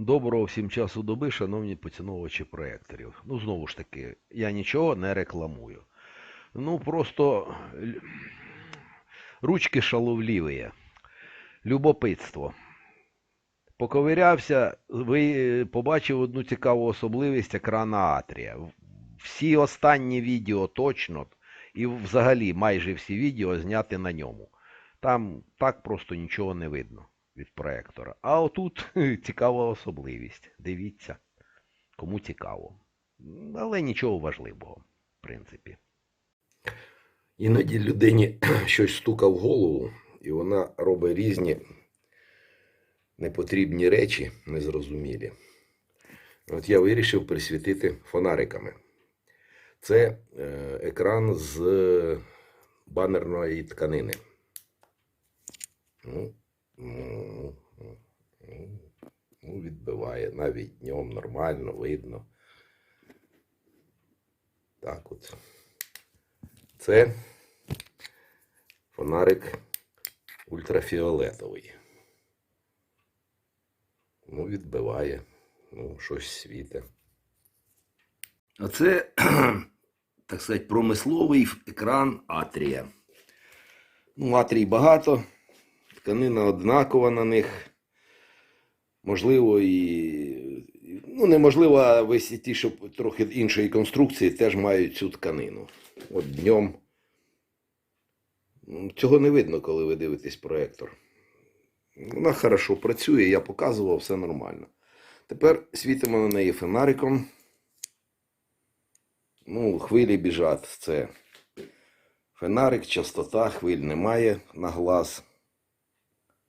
Доброго всім часу доби, шановні поціновувачі проекторів. Ну, знову ж таки, я нічого не рекламую. Ну, просто ручки шаловливі. Любопитство. Поковирявся, ви побачив одну цікаву особливість екрана Атрія. Всі останні відео точно, і взагалі майже всі відео зняті на ньому. Там так просто нічого не видно від проектора. А отут цікава особливість. Дивіться, кому цікаво. Але нічого важливого, в принципі. Іноді людині щось стука в голову, і вона робить різні непотрібні речі, незрозумілі. От я вирішив присвятити фонариками. Це е, екран з банерної тканини. Ну, ну, ну, навіть днем нормально, видно. Так от. Це фонарик ультрафіолетовий. Ну, відбиває, ну, щось світе. Оце, так сказати, промисловий екран Атрія. Ну, Атрій багато, тканина однакова на них. Можливо, і. Ну, неможливо, а весь ті, що трохи іншої конструкції, теж мають цю тканину. От днем. Ну, Цього не видно, коли ви дивитесь проектор. Вона хорошо працює, я показував, все нормально. Тепер світимо на неї фонариком. Ну, хвилі біжать. Це фонарик, частота, хвиль немає на глаз.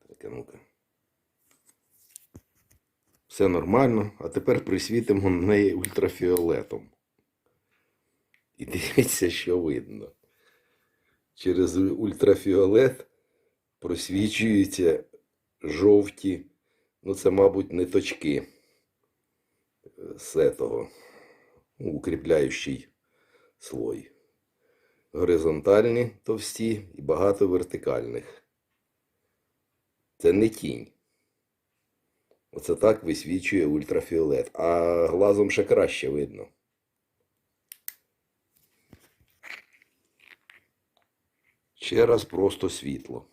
Так, ну-ка. Все нормально. А тепер присвітимо на неї ультрафіолетом. І дивіться, що видно. Через ультрафіолет просвічуються жовті, ну це, мабуть, не точки з того, ну, укріпляючий слой. Горизонтальні товсті і багато вертикальних. Це не тінь. Оце так висвічує ультрафіолет. А глазом ще краще видно. Ще раз просто світло.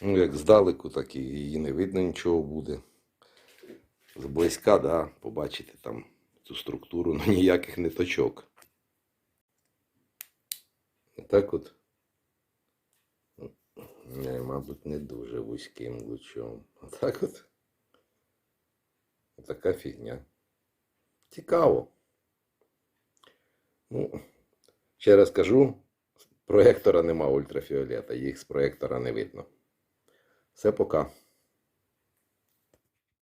Ну, як здалеку, так і її не видно нічого буде. Зблизька, да, побачите там цю структуру, ну ніяких не точок. Так от. Не, мабуть, не дуже вузьким лучом. Отак от. Така фігня. Цікаво. Ну, ще раз кажу, з проектора нема ультрафіолета, їх з проектора не видно. Все пока.